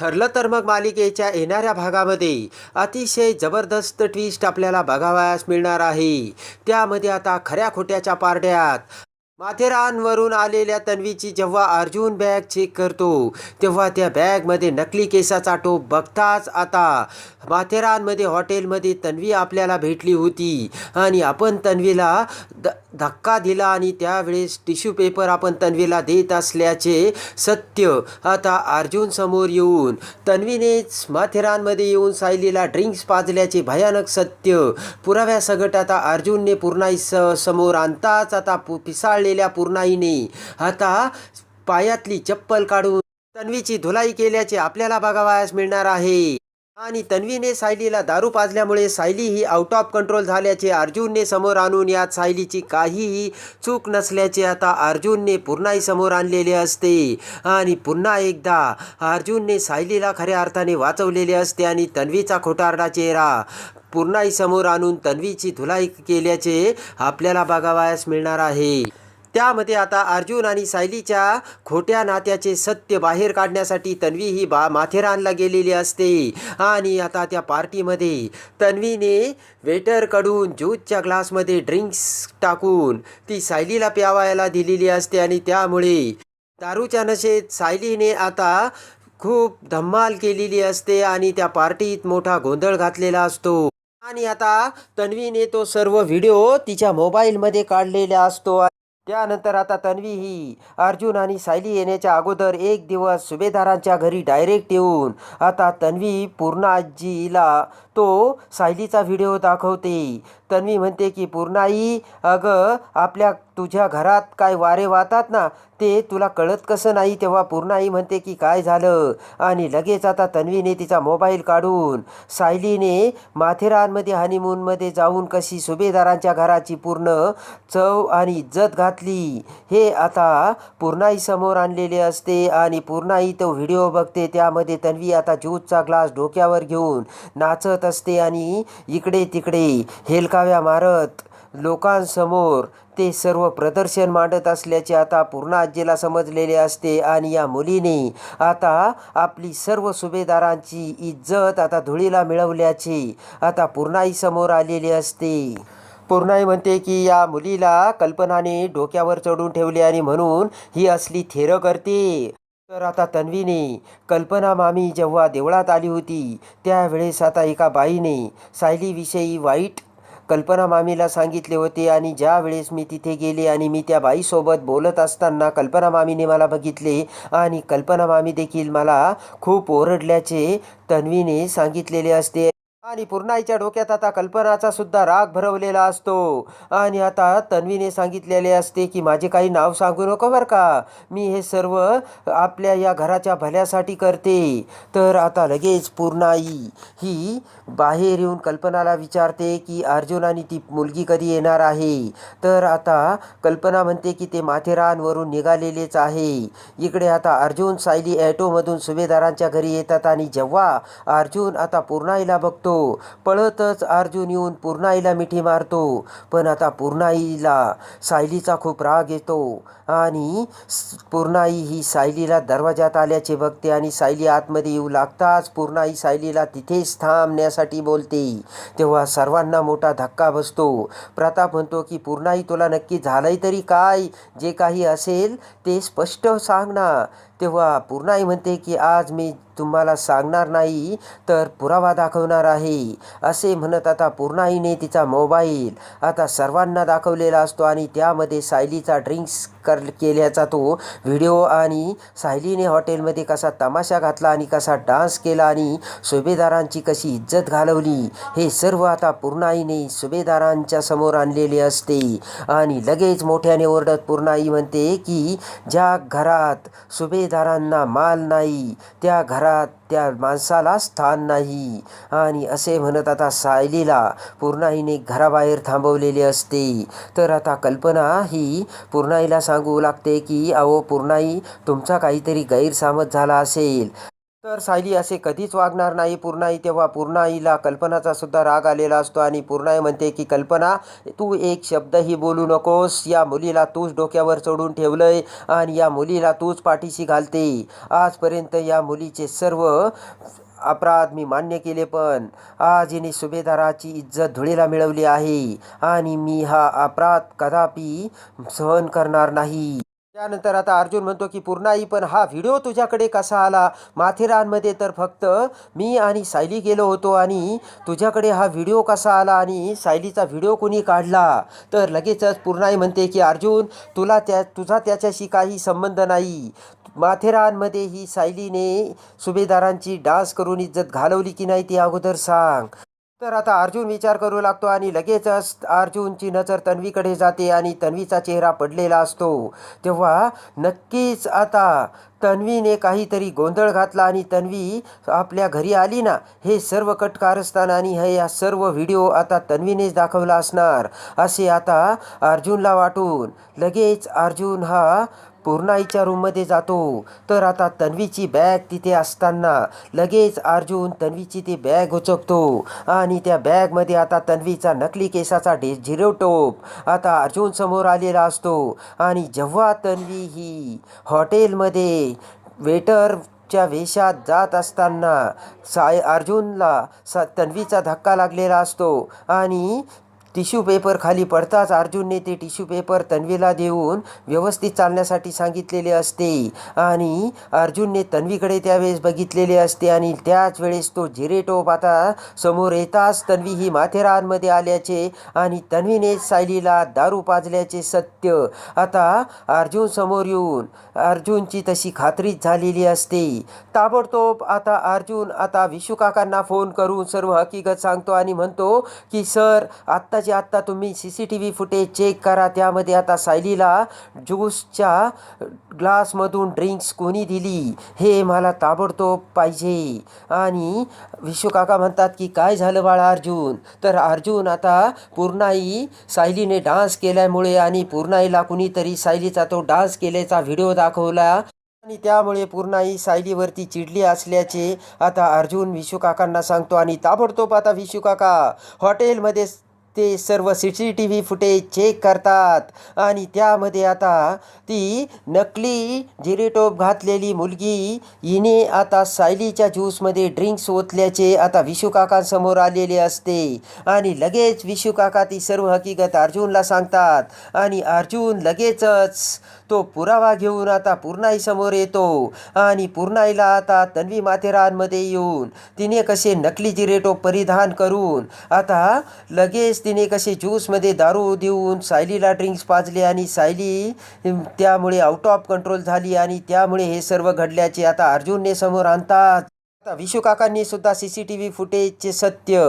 ठरलं तर मग मालिकेच्या येणाऱ्या भागामध्ये अतिशय जबरदस्त ट्विस्ट आपल्याला बघावयास मिळणार आहे. त्यामध्ये आता खऱ्या खोट्याच्या पारड्यात माथेरानवरून आलेल्या तन्वीची जेव्हा अर्जुन बॅग चेक करतो तेव्हा त्या बॅगमध्ये नकली केसाचा टोप बघताच आता माथेरानमध्ये हॉटेलमध्ये तन्वी आपल्याला भेटली होती. आणि आपण तन्वीला द धक्का दिला आणि त्यावेळेस टिश्यू पेपर आपण तन्वीला देत असल्याचे सत्य. आता अर्जुन समोर येऊन तन्वीनेच माथेरानमध्ये येऊन सायलीला ड्रिंक्स पाजल्याचे भयानक सत्य. पुराव्यासकट आता अर्जुनने पूर्णाई स समोर आणताच आता पु पिसाळलेल्या पूर्णाईने आता पायातली चप्पल काढून तन्वीची धुलाई केल्याचे आपल्याला बघावयास मिळणार आहे. आणि तन्वीने सायलीला दारू पाजल्यामुळे सायली ही आउट ऑफ कंट्रोल झाल्याचे अर्जुनने समोर आणून यात सायलीची काहीही चूक नसल्याचे आता अर्जुनने पुन्हाही समोर आणलेले असते. आणि पुन्हा एकदा अर्जुनने सायलीला खऱ्या अर्थाने वाचवलेले असते आणि तन्वीचा खोटारडा चेहरा पुन्हाही समोर आणून तन्वीची धुलाई केल्याचे आपल्याला बघावयास मिळणार आहे. त्यामध्ये आता अर्जुन आणि सायलीच्या खोट्या नात्याचे सत्य बाहेर काढण्यासाठी तन्वी ही बा माथेरानला गेलेली असते. आणि आता त्या पार्टीमध्ये तन्वीने वेटरकडून ज्यूसच्या ग्लासमध्ये ड्रिंक्स टाकून ती सायलीला प्यावायला दिलेली असते आणि त्यामुळे दारूच्या नशेत सायलीने आता खूप धम्माल केलेली असते आणि त्या पार्टीत मोठा गोंधळ घातलेला असतो. आणि आता तन्वीने तो सर्व व्हिडिओ तिच्या मोबाईलमध्ये काढलेला असतो. त्यानंतर आता तन्वी ही अर्जुन आणि सायली येण्याच्या अगोदर एक दिवस सुभेदारांच्या घरी डायरेक्ट येऊन आता तन्वी पूर्ण आजीला तो सायलीचा व्हिडिओ दाखवते. तन्वी म्हणते की पूर्णाई अगं आपल्या तुझ्या घरात काय वारे वाहतात ना ते तुला कळत कसं नाही? तेव्हा पूर्णाई म्हणते की काय झालं? आणि लगेच आता तन्वीने तिचा मोबाईल काढून सायलीने माथेरानमध्ये हनीमूनमध्ये जाऊन कशी सुभेदारांच्या घराची पूर्ण चव आणि इज्जत घातली हे आता पूर्णाई समोर आणलेले असते आणि पूर्णाई तो व्हिडिओ बघते. त्यामध्ये तन्वी आता ज्यूसचा ग्लास डोक्यावर घेऊन नाचत असते आणि इकडे तिकडे हेलकाव्या मारत लोकांसमोर ते सर्व प्रदर्शन मांडत असल्याचे आता पूर्ण आजीला समजलेले असते आणि या मुलीने आता आपली सर्व सुभेदारांची इज्जत आता धुळीला मिळवल्याची आता पूर्णाई समोर आलेली असते. पूर्णाई म्हणते की या मुलीला कल्पनाने डोक्यावर चढून ठेवले आणि म्हणून ही असली थेरं करते. तर आता तन्वीने कल्पना मामी जेव्हा देवळात आली होती त्यावेळेस आता एका बाईने सायलीविषयी वाईट कल्पना मामीला सांगितले होते आणि ज्या वेळेस मी तिथे गेले आणि मी त्या बाईसोबत बोलत असताना कल्पना मामीने मला बघितले आणि कल्पना मामी देखील मला खूप ओरडल्याचे तन्वीने सांगितलेले असते. आणि पूर्णाईच्या डोक्यात आता कल्पनाचा सुद्धा राग भरवलेला असतो. आणि आता तन्वीने सांगितलेले असते की माझे काही नाव सांगू नको बरं का. मी हे सर्व आपल्या या घराच्या भल्यासाठी करते. तर आता लगेच पूर्णाई ही बाहेर येऊन कल्पनाला विचारते की अर्जुन आणि ती मुलगी कधी येणार आहे? तर आता कल्पना म्हणते की ते माथेरानवरून निघालेलेच आहे. इकडे आता अर्जुन सायली ॲटोमधून सुभेदारांच्या घरी येतात आणि जेव्हा अर्जुन आता पूर्णाईला बघतो पळतच अर्जुन येऊन पूर्णाईला मिठी मारतो. पण आता पूर्णाईला सायलीचा खूप राग येतो आणि पूर्णाई ही सायलीला दरवाजात आल्याचे बघते आणि सायली आतमध्ये येऊ लागताच पूर्णाई सायलीला तिथेच थांबण्यासाठी बोलते. तेव्हा सर्वांना मोठा धक्का बसतो. प्रताप म्हणतो की पूर्णाई तुला नक्की झालंय तरी काय? जे काही असेल ते स्पष्ट सांग ना. तेव्हा पूर्णाई म्हणते की आज मी तुम्हाला सांगणार नाही तर पुरावा दाखवणार आहे. असे म्हणत आता पूर्णाईने तिचा मोबाईल आता सर्वांना दाखवलेला असतो आणि त्यामध्ये सायलीचा ड्रिंक्स कर केल्याचा तो व्हिडिओ आणि सायलीने हॉटेलमध्ये कसा तमाशा घातला आणि कसा डान्स केला आणि सुभेदारांची कशी इज्जत घालवली हे सर्व आता पूर्णाईने सुभेदारांच्या समोर आणलेले असते. आणि लगेच मोठ्याने ओरडत पूर्णाई म्हणते की ज्या घरात सुभे सुभेदारांना माल नाही त्या घरात त्या माणसाला स्थान नाही. आणि असे म्हणत आता सायलीला पूर्णाईने घराबाहेर थांबवलेले असते. तर आता कल्पना ही पूर्णाईला सांगू लागते की अहो पूर्णाई तुमचा काहीतरी गैरसामज झाला असेल. तर सायली असे कधीच वागणार नाही. पूर्णाई तेव्हा पूर्णाईला कल्पनाचा सुद्धा राग आलेला असतो आणि पूर्णाई म्हणते की कल्पना तू एक शब्दही बोलू नकोस. या मुलीला तूच डोक्यावर चढून ठेवलंय आणि या मुलीला तूच पाठीशी घालते. आजपर्यंत या मुलीचे सर्व अपराध मी मान्य केले पण आज हिने सुभेदाराची इज्जत धुळीला मिळवली आहे आणि मी हा अपराध कदापि सहन करणार नाही. त्यानंतर आता अर्जुन म्हणतो की पूर्णाई पण हा व्हिडिओ तुझ्याकडे कसा आला? माथेरानमध्ये तर फक्त मी आणि सायली गेलो होतो आणि तुझ्याकडे हा व्हिडिओ कसा आला आणि सायलीचा व्हिडिओ कोणी काढला? तर लगेचच पूर्णाई म्हणते की अर्जुन तुला त्या तुझा त्याच्याशी काही संबंध नाही. माथेरानमध्ये ही सायलीने सुभेदारांची डान्स करून इज्जत घालवली की नाही ती अगोदर सांग. तर आता अर्जुन विचार करू लागतो आणि लगेचच अर्जुनची नजर तन्वीकडे जाते आणि तन्वीचा चेहरा पडलेला असतो. तेव्हा नक्कीच आता तन्वीने काहीतरी गोंधळ घातला आणि तन्वी आपल्या घरी आली ना हे सर्व कट कारस्थान आणि हे या सर्व व्हिडिओ आता तन्वीनेच दाखवला असणार. असे आता अर्जुनला वाटून लगेच अर्जुन हा पूर्णाईच्या रूममध्ये जातो. तर आता तन्वीची बॅग तिथे असताना लगेच अर्जुन तन्वीची ती बॅग उचकतो. आणि त्या बॅगमध्ये आता तन्वीचा नकली केसाचा डे झिरो टोप. आता अर्जुन समोर आलेला असतो. आणि जेव्हा तन्वी ही हॉटेलमध्ये वेटरच्या वेशात जात असताना साय अर्जुनला स तन्वीचा धक्का लागलेला असतो. आणि टिश्यू पेपर खाली पडताच अर्जुनने ते टिश्यू पेपर तन्वीला देऊन व्यवस्थित चालण्यासाठी सांगितलेले असते. आणि अर्जुनने तन्वीकडे त्यावेळेस बघितलेले असते आणि त्याच वेळेस तो जिरेटोप आता समोर येताच तन्वी ही माथेरानमध्ये आल्याचे आणि तन्वीने सायलीला दारू पाजल्याचे सत्य. आता अर्जुन समोर येऊन अर्जुनची तशी खात्रीच झालेली असते. ताबडतोब आता अर्जुन आता विशुकाकांना फोन करून सर्व हकीकत सांगतो आणि म्हणतो की सर आत्ताच्या आत्ता तुम्ही C C T V footage check करा त्यामध्ये आता सायलीला ज्यूसच्या ग्लासमधून ड्रिंक्स कोणी दिली हे मला ताबडतोब पाहिजे. आणि विश्वकाका म्हणतात की काय झालं बाळा अर्जुन? तर अर्जुन आता पूर्णाई सायलीने डान्स केल्यामुळे आणि पूर्णाईला कुणीतरी सायलीचा तो डान्स केल्याचा व्हिडिओ दाखवला. आणि त्यामुळे पूर्णाई सायलीवरती चिडली असल्याचे आता अर्जुन विशुकाकांना सांगतो. आणि ताबडतोब आता विशुकाका हॉटेलमध्ये ते सर्व C C T V footage check करतात. आणि त्यामध्ये आता ती नकली जिरेटोप घातलेली मुलगी हिने आता सायलीच्या ज्यूसमध्ये ड्रिंक्स ओतल्याचे आता विशुकाकांसमोर आलेले असते. आणि लगेच विशुकाका ती सर्व हकीकत अर्जुनला सांगतात. आणि अर्जुन लगेचच तो पुरावा घेऊन आता पूर्णाई समोर येतो. आणि पूर्णाईला आता तन्वी माथेरानमध्ये येऊन तिने कसे नकली जिरेटोप परिधान करून आता लगेच तिने कसे ज्यूसमध्ये दारू देऊन सायलीला ड्रिंक्स पाजले आणि सायली त्यामुळे आउट ऑफ कंट्रोल झाली आणि त्यामुळे हे सर्व घडल्याचे आता अर्जुनने समोर आणतात. आता विशुकाकांनी सुद्धा सी सी टी व्ही फुटेजचे सत्य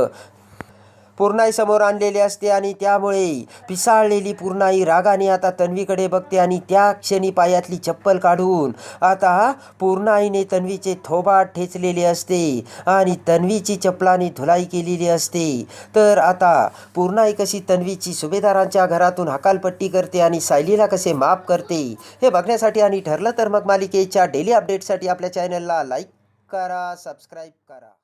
पूर्णाई समोर आणलेले असते आणि त्यामुळे पिसाळलेली पूर्णाई रागाने आता तन्वीकडे बघते आणि त्या क्षणी पायातली चप्पल काढून आता पूर्णाईने तन्वीचे थोबाट ठेचलेले असते आणि तन्वीची चप्पलाने धुलाई केलेली असते. तर आता पूर्णाई कशी तन्वीची सुभेदारांच्या घरातून हकालपट्टी करते आणि सायलीला कसे माफ करते हे बघण्यासाठी आणि ठरलं तर मग मालिकेच्या डेली अपडेटसाठी आपल्या चॅनलला लाईक करा सबस्क्राईब करा.